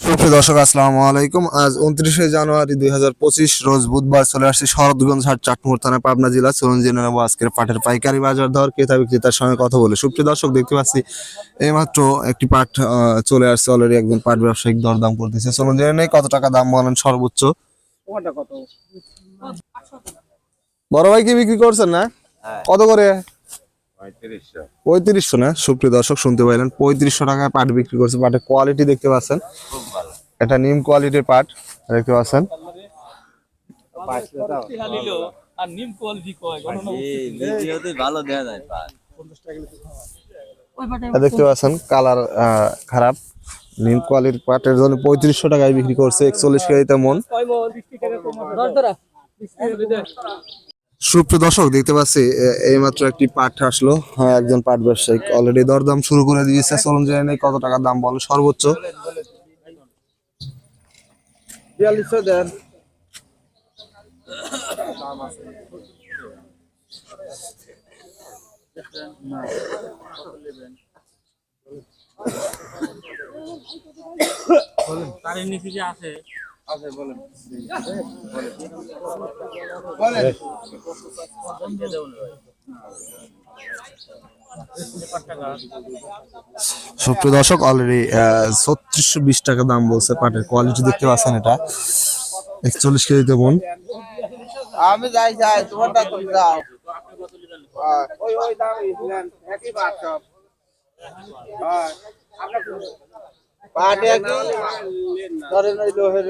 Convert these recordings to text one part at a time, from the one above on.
সুপ্রিয় দর্শক আসসালামু আলাইকুম। আজ উনত্রিশে জানুয়ারি দুই হাজার পঁচিশ রোজ বুধবার চলে আসছে শরৎগঞ্জ হাট চাটমোহর থানা পাবনা জেলা চলুন জেনে নেব আজকের পাটের পাইকারি বাজার দর ক্রেতা বিক্রেতার সঙ্গে কথা বলে। সুপ্রিয় দর্শক দেখতে পাচ্ছি এইমাত্র একটি পাট চলে আসছে অলরেডি একজন পাট ব্যবসায়িক দরদাম করতেছে। চলুন জেনে নেই কত টাকা দাম বলেন সর্বোচ্চ। বড় ভাই কি বিক্রি করছেন না? কত করে? পঁয়ত্রিশশো। না? সুপ্রিয় দর্শক শুনতে পাইলেন পঁয়ত্রিশশো টাকায় পাট বিক্রি করছে। পাটের কোয়ালিটি দেখতে পাচ্ছেন। এটা নিম কোয়ালিটির পাট দেখতে পাচ্ছেন। আর নিম কোয়ালিটি কয় ঘটনা ভিডিওতে ভালো দেয়া যায় পাট এটা দেখতে পাচ্ছেন কালার খারাপ। নিম কোয়ালিটির পাটের জন্য পঁয়ত্রিশশো টাকায় বিক্রি করছে। একচল্লিশ কেজিতে মন। কয় 60 টাকা কম দশ ধরা সুপ্রিয় দর্শক, দেখতে পাচ্ছি এইমাত্র একটি পাট আসলো। হ্যাঁ একজন পাট ব্যবসায়িক অলরেডি দরদাম শুরু করে দিয়েছে। চলুন জেনে নেই কত টাকার দাম বলে, সর্বোচ্চ। সুপ্রিয় দর্শক অলরেডি ছত্রিশশো বিশ টাকা দাম বলছে পাটের কোয়ালিটি দেখতে পাচ্ছেন এটা। একচল্লিশ কেজিতে মন আমি যাই যাই তোমারটা তুমি যাও হ্যাঁ, ওই ওই দাম একই বাদ সব। হ্যাঁ, পাট একই ধরেন ওই লোহের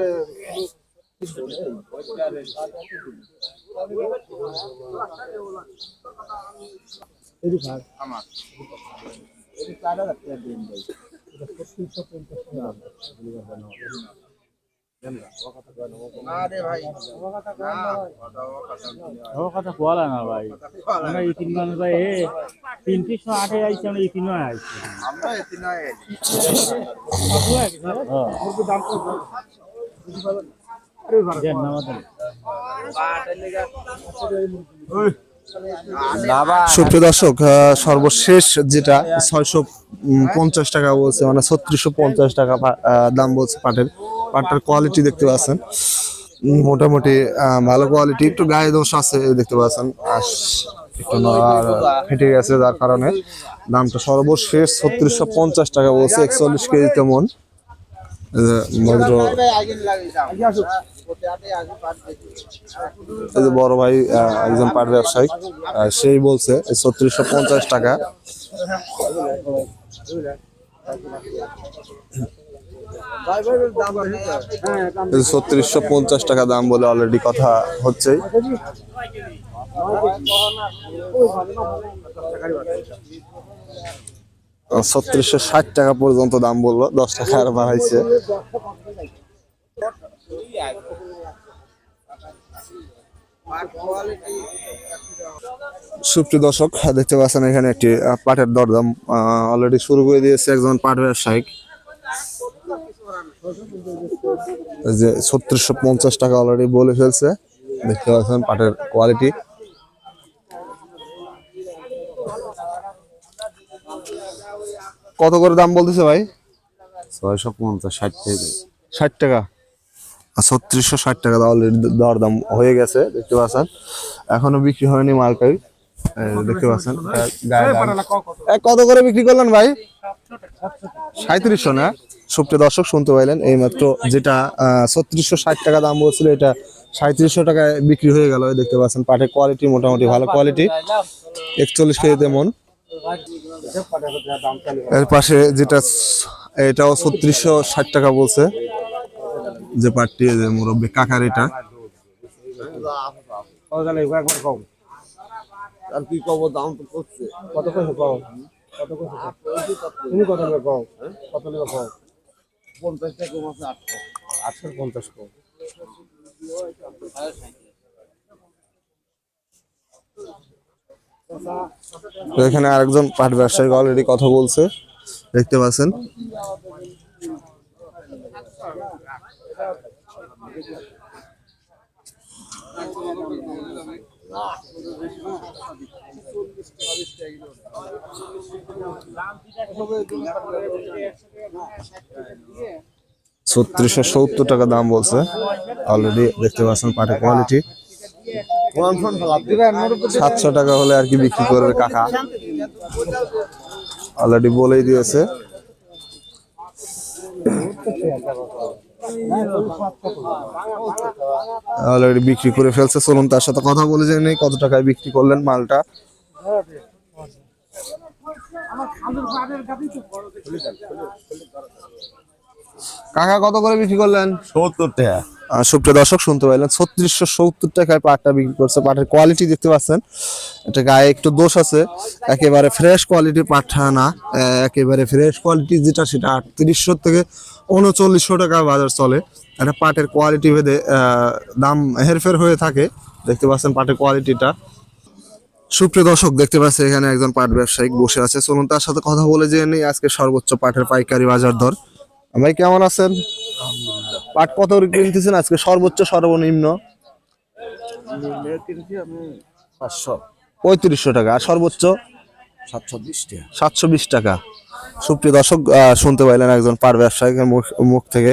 ভাই। কথা বলা না ভাই। আমরা এই তিন মান ভাই তিনটিশো আটে আইছি আমরা নয় আইছি আমরা নয় আমাদের সুপ্রিয় দর্শক সর্বশেষ যেটা ছয়শো পঞ্চাশ টাকা বলছে মানে ছত্রিশশো পঞ্চাশ টাকা পা- দাম বলছে পাটের। পাটটার কোয়ালিটি দেখতে পাচ্ছেন। মোটামুটি ভালো কোয়ালিটি একটু গায়ে দোষ আছে দেখতে পাচ্ছেন। আর ফেটে গেছে যার কারণে। দামটা সর্বশেষ ছত্রিশশো পঞ্চাশ টাকা বলছে, একচল্লিশ কেজি তেমন। বড় ভাই একজন পাট ব্যবসায়ী সেই বলছে ছত্রিশশো পঞ্চাশ টাকা। ছত্রিশশো পঞ্চাশ টাকা দাম বলে অলরেডি কথা হচ্ছে ছত্রিশশো ষাট টাকা পর্যন্ত দাম বলল, দশ টাকা আর বাড়াইছে। সুপ্রিয় দর্শক, দেখতে পাচ্ছেন এখানে একটি পাটের দরদাম অলরেডি শুরু করে দিয়েছে একজন পাট ব্যবসায়িক। যে ছত্রিশশো পঞ্চাশ টাকা অলরেডি বলে ফেলছে। দেখতে পাচ্ছেন পাটের কোয়ালিটি কত করে দাম বলতেছে ভাই? ছয়শো পঞ্চাশ ষাট থেকে ষাট টাকা। ছত্রিশশো ষাট টাকা অলরেডি দর দাম হয়ে গেছে দেখতে পাচ্ছেন। এখনও বিক্রি হয়নি মার্কেট দেখতে পাচ্ছেন কত করে বিক্রি করলেন ভাই? সাঁত্রিশশো না? সুপ্রিয় দর্শক শুনতে পাইলেন এইমাত্র যেটা ছত্রিশশো ষাট টাকা দাম বলছিল এটা সাঁত্রিশশো টাকায় বিক্রি হয়ে গেল। দেখতে পাচ্ছেন পাটের কোয়ালিটি মোটামুটি ভালো কোয়ালিটি একচল্লিশ কেজিতে মন। এর পাশে যেটা এটাও ছত্রিশশো ষাট টাকা বলছে। যে পাটটি যে মুরব্বী কাকার এটা। আর কি কব দাম তো করছে। কত কইছো পাও কত কইছো তুমি কত পাও কত পাও পঞ্চাশ টাকা কম আছে আটশো। আটশো পঞ্চাশ কো তো এখানে আরেকজন পাট ব্যবসায়ী অলরেডি কথা বলছে। দেখতে পাচ্ছেন। ছত্রিশশো সত্তর টাকা দাম বলছে। অলরেডি দেখতে পাচ্ছেন পাটের কোয়ালিটি সাতশো টাকা হলে আর কি বিক্রি করবে কাকা। অলরেডি বলেই দিয়েছে। অলরেডি বিক্রি করে ফেলছে। চলুন তার সাথে কথা বলে জেনে নেই কত টাকায় বিক্রি করলেন মালটা। কাকা, কত করে বিক্রি করলেন? সত্তর টাকা। সুপ্রিয় দর্শক, শুনতে পাইলেন ছত্রিশশো সত্তর টাকায় পাটটা বিক্রি করছে। পাটের কোয়ালিটি দেখতে পাচ্ছেন। এটা গায়ে একটু দোষ আছে। একেবারে ফ্রেশ কোয়ালিটির পাঠা না। একেবারে ফ্রেশ কোয়ালিটি যেটা, সেটা আটত্রিশশো থেকে উনচল্লিশশো টাকা বাজার চলে। এটা পাটের কোয়ালিটি ভেদে দাম হেরফের হয়ে থাকে। দেখতে পাচ্ছেন পাটের কোয়ালিটিটা সুপ্রিয় দর্শক, দেখতে পাচ্ছি এখানে একজন পাট ব্যবসায়িক বসে আছে। চলুন তার সাথে কথা বলে জেনে নিই। আজকে সর্বোচ্চ পাটের পাইকারি বাজার দর। ভাই, কেমন আছেন? পাট কত কিনতেছেন আজকে সর্বোচ্চ সর্বনিম্ন? পাঁচশো। পঁয়ত্রিশশো টাকা আর সর্বোচ্চ? সাতশো বিশ টাকা। সাতশো বিশ টাকা। সুপ্রিয় দর্শক শুনতে পাইলেন একজন পাট ব্যবসায়ীর মুখ থেকে।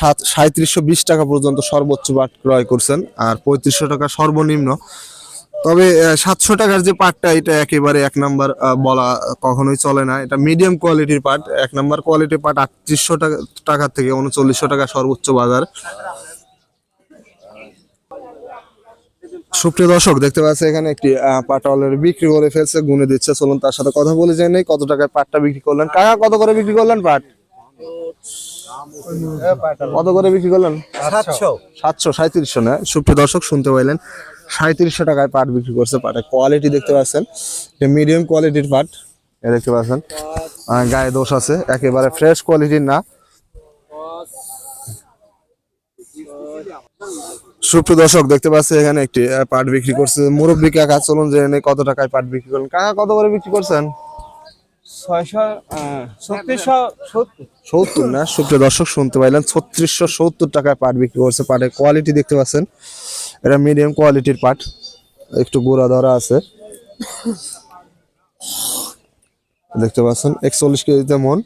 সাত সাঁত্রিশশো বিশ টাকা পর্যন্ত সর্বোচ্চ পাট ক্রয় করছেন আর পঁয়ত্রিশশো টাকা সর্বনিম্ন। তবে সাতশো টাকার যে পাটটা, এটা একেবারে এক নাম্বার বলা কখনোই চলে না। এটা মিডিয়াম কোয়ালিটির পাট, এক নাম্বার কোয়ালিটির পাট আটত্রিশশো টাকা, টাকার থেকে উনচল্লিশশো টাকা সর্বোচ্চ বাজার। সুপ্রিয় দর্শক, দেখতে পাচ্ছি এখানে একটি পাট অলরেডি বিক্রি করে ফেলছে, গুনে দিচ্ছে। চলুন তার সাথে কথা বলে নেই কত টাকায় পাটটা বিক্রি করলেন। কাকা, কত করে বিক্রি করলেন পাট? কত করে বিক্রি করলেন? সাতশো। সাতশো সাঁত্রিশশো না? সুপ্রিয় দর্শক শুনতে পাইলেন সাঁত্রিশশো টাকায় পাট বিক্রি করছে পাটের কোয়ালিটি দেখতে পাচ্ছেন। মিডিয়াম কোয়ালিটির পাট এ দেখতে পাচ্ছেন। গায়ে দোষ আছে একেবারে ফ্রেশ কোয়ালিটির না। সুপ্রিয় দর্শক দেখতে পাচ্ছি এখানে একটি পাট বিক্রি করছে। মুরব্বী কাকা চলুন জেনে কত টাকায় পাট বিক্রি করলেন। কাকা কত করে বিক্রি করছেন? না? সুপ্রিয় দর্শক, শুনতে পাইলেন ছত্রিশশো সত্তর টাকায় পাট বিক্রি করছে। পাটের কোয়ালিটি দেখতে পাচ্ছেন। এটা মিডিয়াম কোয়ালিটির পাট। একটু গোড়া ধরা আছে। দেখতে পাচ্ছেন, একচল্লিশ কেজিতে মন।